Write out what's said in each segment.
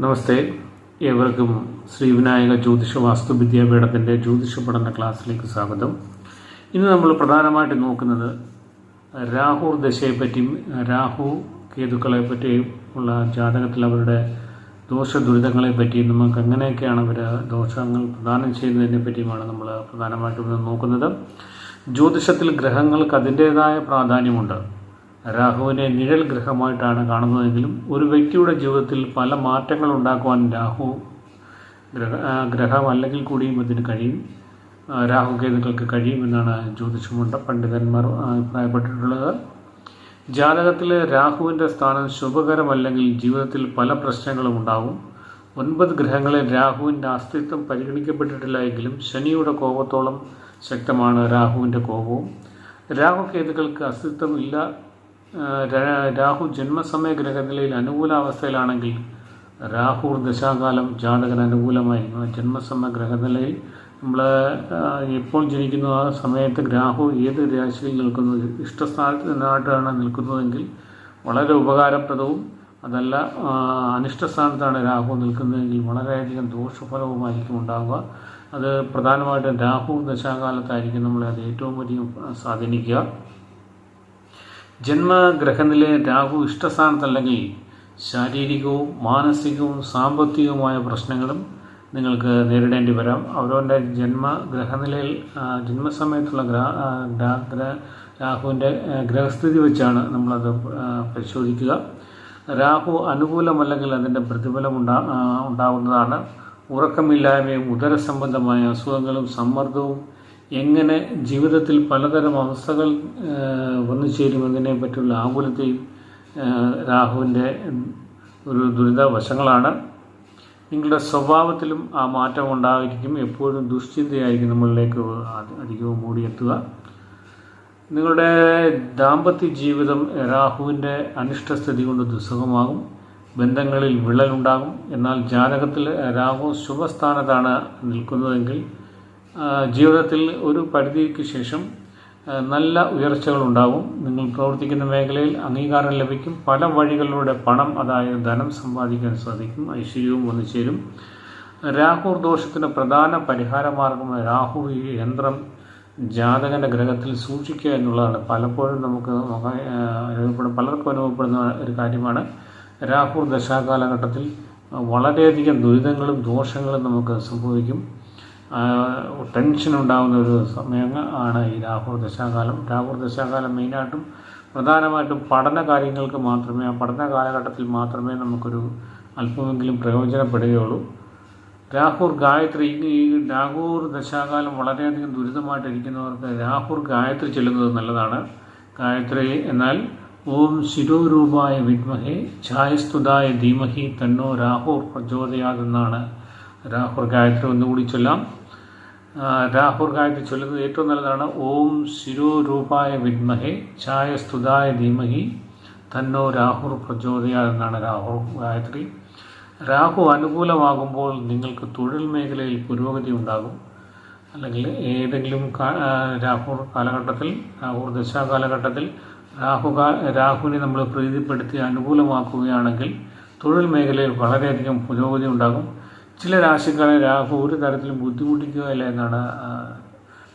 നമസ്തേ. ഏവർക്കും ശ്രീവിനായക ജ്യോതിഷ വാസ്തു വിദ്യാപീഠത്തിന്റെ ജ്യോതിഷ പഠന ക്ലാസ്സിലേക്ക് സ്വാഗതം. ഇന്ന് നമ്മൾ പ്രധാനമായിട്ട് നോക്കുന്നത് രാഹു ദശയെപ്പറ്റിയും രാഹു കേതുക്കളെ പറ്റിയും ഉള്ള ജാതകത്തിൽ അവരുടെ ദോഷ ദുരിതങ്ങളെ പറ്റിയും നമുക്ക് എങ്ങനെയൊക്കെയാണ് അവർ ദോഷങ്ങൾ പ്രദാനം ചെയ്യുന്നതിനെ പറ്റിയുമാണ് നമ്മൾ പ്രധാനമായിട്ടും നോക്കുന്നത്. ജ്യോതിഷത്തിൽ ഗ്രഹങ്ങൾക്ക് അതിന്റേതായ പ്രാധാന്യമുണ്ട്. രാഹുവിനെ നിഴൽ ഗ്രഹമായിട്ടാണ് കാണുന്നതെങ്കിലും ഒരു വ്യക്തിയുടെ ജീവിതത്തിൽ പല മാറ്റങ്ങൾ ഉണ്ടാക്കുവാൻ രാഹു ഗ്രഹ ഗ്രഹം അല്ലെങ്കിൽ കൂടിയും ഇതിന് കഴിയും. ആ, രാഹു കേതുക്കൾക്ക് കഴിയുമെന്നാണ് ജ്യോതിഷമുണ്ട് പണ്ഡിതന്മാർ അഭിപ്രായപ്പെട്ടിട്ടുള്ളത്. ജാതകത്തിൽ രാഹുവിന്റെ സ്ഥാനം ശുഭകരമല്ലെങ്കിൽ ജീവിതത്തിൽ പല പ്രശ്നങ്ങളും ഉണ്ടാകും ഒൻപത് ഗ്രഹങ്ങളിൽ രാഹുവിന്റെ അസ്തിത്വം പരിഗണിക്കപ്പെട്ടിട്ടില്ല എങ്കിലും ശനിയുടെ കോപത്തോളം ശക്തമാണ് രാഹുവിന്റെ കോപവും. രാഹു കേതുക്കൾക്ക് അസ്തിത്വം ഇല്ല രാഹു ജന്മസമയ ഗ്രഹനിലയിൽ അനുകൂല അവസ്ഥയിലാണെങ്കിൽ രാഹു ദശാകാലം ജാതകന് അനുകൂലമായിരിക്കും ജന്മസമയ ഗ്രഹനിലയിൽ നമ്മൾ എപ്പോൾ ജനിക്കുന്ന ആ സമയത്ത് രാഹു ഏത് രാശിയിൽ നിൽക്കുന്നു ഇഷ്ടസ്ഥാനത്ത് നിന്നായിട്ടാണ് നിൽക്കുന്നതെങ്കിൽ വളരെ ഉപകാരപ്രദവും അതല്ല അനിഷ്ടസ്ഥാനത്താണ് രാഹു നിൽക്കുന്നതെങ്കിൽ വളരെയധികം ദോഷഫലവുമായിരിക്കും ഉണ്ടാവുക. അത് പ്രധാനമായിട്ടും രാഹു ദശാകാലത്തായിരിക്കും നമ്മളെ അത് ഏറ്റവും വലിയ സ്വാധീനിക്കുക. ജന്മഗ്രഹനിലെ രാഹു ഇഷ്ടസ്ഥാനത്തല്ലെങ്കിൽ ശാരീരികവും മാനസികവും സാമ്പത്തികവുമായ പ്രശ്നങ്ങളും നിങ്ങൾക്ക് നേരിടേണ്ടി വരാം. അവരവന്റെ ജന്മഗ്രഹനിലയിൽ ഗ്രഹനിലയിൽ ജന്മസമയത്തുള്ള ഗ്രഹ രാഹുവിന്റെ ഗ്രഹസ്ഥിതി വെച്ചാണ് നമ്മളത് പരിശോധിക്കുക. രാഹു അനുകൂലമല്ലെങ്കിൽ അതിന്റെ പ്രതിഫലം ഉണ്ടാ ഉണ്ടാകുന്നതാണ് ഉറക്കമില്ലായ്മയും ഉദരസംബന്ധമായ അസുഖങ്ങളും സമ്മർദ്ദവും എങ്ങനെ ജീവിതത്തിൽ പലതരം അവസ്ഥകൾ വന്നു ചേരുമെന്നതിനെ പറ്റിയുള്ള ആകുലത്തെയും രാഹുവിന്റെ ഒരു ദുരിതവശങ്ങളാണ്. നിങ്ങളുടെ സ്വഭാവത്തിലും ആ മാറ്റം ഉണ്ടായിരിക്കും. എപ്പോഴും ദുശ്ചിന്തയായിരിക്കും നമ്മളിലേക്ക് അധ- അധികവും മൂടിയെത്തുക. നിങ്ങളുടെ ദാമ്പത്യ ജീവിതം രാഹുവിന്റെ അനിഷ്ടസ്ഥിതി കൊണ്ട് ദുസ്സഹമാകും. ബന്ധങ്ങളിൽ വിള്ളലുണ്ടാകും. എന്നാൽ ജാതകത്തിൽ രാഹു ശുഭസ്ഥാനത്താണ് നിൽക്കുന്നതെങ്കിൽ ജീവിതത്തിൽ ഒരു പരിധിക്ക് ശേഷം നല്ല ഉയർച്ചകൾ ഉണ്ടാവും നിങ്ങൾ പ്രവർത്തിക്കുന്ന മേഖലയിൽ അംഗീകാരം ലഭിക്കും. പല വഴികളിലൂടെ പണം അതായത് ധനം സമ്പാദിക്കാൻ സാധിക്കും. ഐശ്വര്യവും വന്നു ചേരും രാഹു ദോഷത്തിന് പ്രധാന പരിഹാര മാർഗമായ രാഹു യന്ത്രം ജാതകന്റെ ഗ്രഹത്തിൽ സൂക്ഷിക്കുക എന്നുള്ളതാണ്. പലപ്പോഴും നമുക്ക് അനുഭവപ്പെടും പലർക്കും അനുഭവപ്പെടുന്ന ഒരു കാര്യമാണ്. രാഹു ദശാകാലഘട്ടത്തിൽ വളരെയധികം ദുരിതങ്ങളും ദോഷങ്ങളും നമുക്ക് സംഭവിക്കും. ടെൻഷൻ ഉണ്ടാകുന്ന ഒരു സമയം ആണ് ഈ രാഹു ദശാകാലം. രാഹു ദശാകാലം മെയിനായിട്ടും പ്രധാനമായിട്ടും പഠന കാര്യങ്ങൾക്ക് മാത്രമേ ആ പഠന കാലഘട്ടത്തിൽ മാത്രമേ നമുക്കൊരു അല്പമെങ്കിലും പ്രയോജനപ്പെടുകയുള്ളൂ. രാഹുർ ഗായത്രി ഈ രാഹുർ ദശാകാലം വളരെയധികം ദുരിതമായിട്ടിരിക്കുന്നവർക്ക് രാഹുർ ഗായത്രി ചെല്ലുന്നത് നല്ലതാണ്. ഗായത്രി എന്നാൽ ഓം ശിരോരൂപായ വിദ്മഹേ ഛായസ്തുതായ ധീമഹി തന്നോ രാഹുർ പ്രചോദയാതെന്നാണ്. രാഹുർ ഗായത്രി ഒന്നുകൂടി ചൊല്ലാം. ആ, രാഹുർ ഗായത്രി ചൊല്ലുന്നത് ഏറ്റവും നല്ലതാണ്. ഓം ശിരോരൂപായ വിദ്മഹേ ഛായസ്തുതായ ധീമഹി തന്നോ രാഹുർ പ്രചോദയാ എന്നാണ് രാഹുർ ഗായത്രി. രാഹു അനുകൂലമാകുമ്പോൾ നിങ്ങൾക്ക് തൊഴിൽ മേഖലയിൽ പുരോഗതി ഉണ്ടാകും. അല്ലെങ്കിൽ ഏതെങ്കിലും രാഹുർ കാലഘട്ടത്തിൽ രാഹു ദശാ കാലഘട്ടത്തിൽ രാഹു രാഹുവിനെ നമ്മൾ പ്രീതിപ്പെടുത്തി അനുകൂലമാക്കുകയാണെങ്കിൽ തൊഴിൽ മേഖലയിൽ വളരെയധികം പുരോഗതി ഉണ്ടാകും. ചില രാശിക്കാരെ രാഹു ഒരു തരത്തിലും ബുദ്ധിമുട്ടിക്കുകയില്ല എന്നാണ്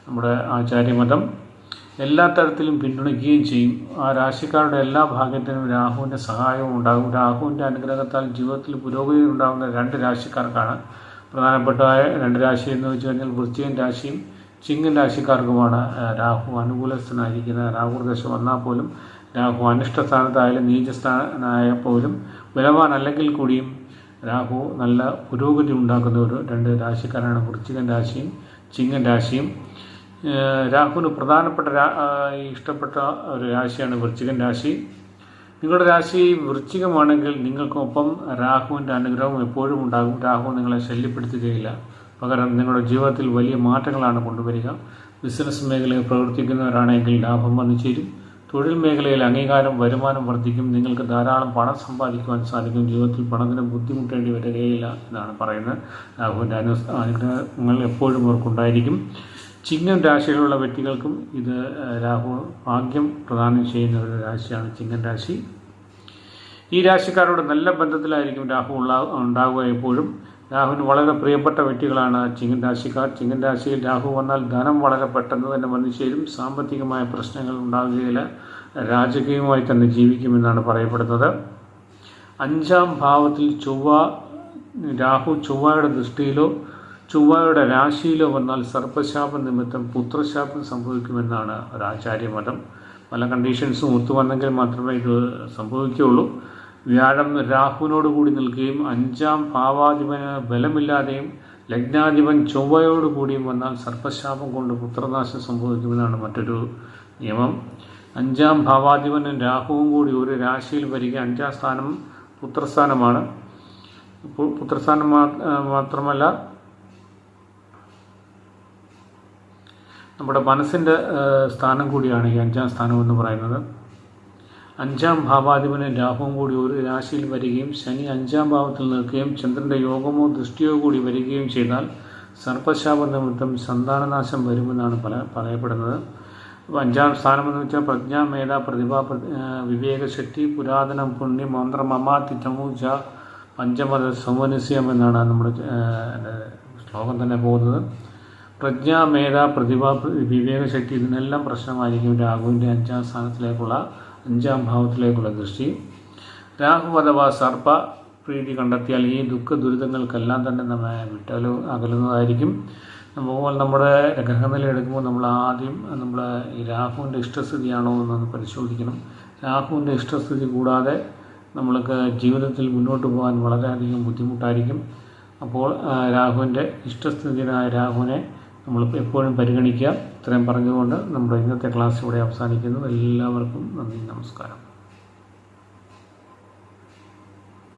നമ്മുടെ ആചാര്യമതം. എല്ലാ തരത്തിലും പിന്തുണയ്ക്കുകയും ചെയ്യും. ആ രാശിക്കാരുടെ എല്ലാ ഭാഗ്യത്തിനും രാഹുവിന്റെ സഹായവും ഉണ്ടാകും. രാഹുവിന്റെ അനുഗ്രഹത്താൽ ജീവിതത്തിൽ പുരോഗതി ഉണ്ടാകുന്ന രണ്ട് രാശിക്കാർക്കാണ്. പ്രധാനപ്പെട്ട രണ്ട് രാശി എന്ന് വെച്ച് കഴിഞ്ഞാൽ വൃശ്ചികൻ രാശിയും ചിങ്ങൻ രാശിക്കാർക്കുമാണ് രാഹു അനുകൂലസ്ഥനായിരിക്കുന്നത് രാഹു ദശ വന്നാൽ പോലും രാഹു അനിഷ്ട സ്ഥാനത്തായാലും നീചസ്ഥാനായ പോലും ബലവാൻ അല്ലെങ്കിൽ കൂടിയും രാഹു നല്ല പുരോഗതി ഉണ്ടാക്കുന്ന ഒരു രണ്ട് രാശിക്കാരാണ്. വൃശ്ചികൻ രാശിയും ചിങ്ങൻ രാശിയും. രാഹുവിന് പ്രധാനപ്പെട്ട ഇഷ്ടപ്പെട്ട ഒരു രാശിയാണ് വൃശ്ചികൻ രാശി. നിങ്ങളുടെ രാശി വൃശ്ചികമാണെങ്കിൽ നിങ്ങൾക്കൊപ്പം രാഹുവിന്റെ അനുഗ്രഹം എപ്പോഴും ഉണ്ടാകും. രാഹു നിങ്ങളെ ശല്യപ്പെടുത്തുകയില്ല. പകരം നിങ്ങളുടെ ജീവിതത്തിൽ വലിയ മാറ്റങ്ങളാണ് കൊണ്ടുവരിക. ബിസിനസ് മേഖലയിൽ പ്രവർത്തിക്കുന്നവരാണെങ്കിൽ ലാഭം വന്നു ചേരും. തൊഴിൽ മേഖലയിൽ അംഗീകാരം വരുമാനം വർദ്ധിക്കും നിങ്ങൾക്ക് ധാരാളം പണം സമ്പാദിക്കുവാൻ സാധിക്കും ജീവിതത്തിൽ പണത്തിന് ബുദ്ധിമുട്ടേണ്ടി വരികയില്ല എന്നാണ് പറയുന്നത്. രാഹുവിന്റെ അനു അനുഗ്രഹങ്ങൾ എപ്പോഴും അവർക്കുണ്ടായിരിക്കും ചിങ്ങം രാശിയിലുള്ള വ്യക്തികൾക്കും ഇത് രാഹു ഭാഗ്യം പ്രദാനം ചെയ്യുന്ന ഒരു രാശിയാണ് ചിങ്ങം രാശി. ഈ രാശിക്കാരോട് നല്ല ബന്ധത്തിലായിരിക്കും രാഹു ഉള്ള എപ്പോഴും. രാഹുവിന് വളരെ പ്രിയപ്പെട്ട വ്യക്തികളാണ്. ചിങ്ങൻ രാശിക്കാർ. ചിങ്ങൻ രാശിയിൽ രാഹു വന്നാൽ ധനം വളരെ പെട്ടെന്ന് തന്നെ വന്നു ചേരും. സാമ്പത്തികമായ പ്രശ്നങ്ങൾ ഉണ്ടാകുകയില്ല. രാജകീയമായി തന്നെ ജീവിക്കുമെന്നാണ് പറയപ്പെടുന്നത്. അഞ്ചാം ഭാവത്തിൽ ചൊവ്വ രാഹു ചൊവ്വയുടെ ദൃഷ്ടിയിലോ ചൊവ്വയുടെ രാശിയിലോ വന്നാൽ സർപ്പശാപം നിമിത്തം പുത്രശാപം സംഭവിക്കുമെന്നാണ് ഒരു ആചാര്യമതം. പല കണ്ടീഷൻസും ഒത്തുവന്നെങ്കിൽ മാത്രമേ ഇത് സംഭവിക്കുകയുള്ളൂ. വ്യാഴം രാഹുവിനോട് കൂടി നിൽക്കുകയും അഞ്ചാം ഭാവാധിപന് ബലമില്ലാതെയും ലഗ്നാധിപൻ ചൊവ്വയോട് കൂടിയും വന്നാൽ സർപ്പശാപം കൊണ്ട് പുത്രനാശം സംഭവിക്കുമെന്നാണ് മറ്റൊരു നിയമം. അഞ്ചാം ഭാവാധിപനും രാഹുവും കൂടി ഒരു രാശിയിൽ വരിക അഞ്ചാം സ്ഥാനം പുത്രസ്ഥാനമാണ്. പുത്രസ്ഥാനം മാത്രമല്ല നമ്മുടെ മനസ്സിന്റെ സ്ഥാനം കൂടിയാണ് ഈ അഞ്ചാം സ്ഥാനം എന്ന് പറയുന്നത്. അഞ്ചാം ഭാവാധിപന് രാഹുവും കൂടി ഒരു രാശിയിൽ വരികയും ശനി അഞ്ചാം ഭാവത്തിൽ നിൽക്കുകയും ചന്ദ്രന്റെ യോഗമോ ദൃഷ്ടിയോ കൂടി വരികയും ചെയ്താൽ സർപ്പശാപ നിമിത്തം സന്താനനാശം വരുമെന്നാണ് പല പറയപ്പെടുന്നത്. അഞ്ചാം സ്ഥാനം എന്ന് വെച്ചാൽ പ്രജ്ഞാ മേധ പ്രതിഭ വിവേകശക്തി പുരാതനം പുണ്യം മന്ത്രം അമാതി ചമൂജ പഞ്ചമത സൗമനസ്യം എന്നാണ് നമ്മുടെ ശ്ലോകം തന്നെ പോകുന്നത്. പ്രജ്ഞാ മേധ പ്രതിഭ വിവേകശക്തി ഇതിനെല്ലാം പ്രശ്നമായിരിക്കും രാഹുവിന്റെ അഞ്ചാം സ്ഥാനത്തിലേക്കുള്ള അഞ്ചാം ഭാവത്തിലേക്കുള്ള ദൃഷ്ടി. രാഹു അഥവാ സർപ്പ പ്രീതി കണ്ടെത്തിയാൽ ഈ ദുഃഖ ദുരിതങ്ങൾക്കെല്ലാം തന്നെ നമ്മെ വിട്ടലു അകലുന്നതായിരിക്കും. അപ്പോൾ നമ്മുടെ ഗ്രഹനില എടുക്കുമ്പോൾ നമ്മൾ ആദ്യം നമ്മൾ ഈ രാഹുവിന്റെ ഇഷ്ടസ്ഥിതിയാണോ എന്നൊന്ന് പരിശോധിക്കണം. രാഹുവിന്റെ ഇഷ്ടസ്ഥിതി കൂടാതെ നമ്മൾക്ക് ജീവിതത്തിൽ മുന്നോട്ട് പോകാൻ വളരെയധികം ബുദ്ധിമുട്ടായിരിക്കും. അപ്പോൾ രാഹുവിന്റെ ഇഷ്ടസ്ഥിതിയായ രാഹുവിനെ നമ്മൾ എപ്പോഴും പരിഗണിക്കുക ഇത്രയും പറഞ്ഞുകൊണ്ട് നമ്മുടെ ഇന്നത്തെ ക്ലാസ് ഇവിടെ അവസാനിക്കുന്നു. എല്ലാവർക്കും നന്ദി നമസ്കാരം.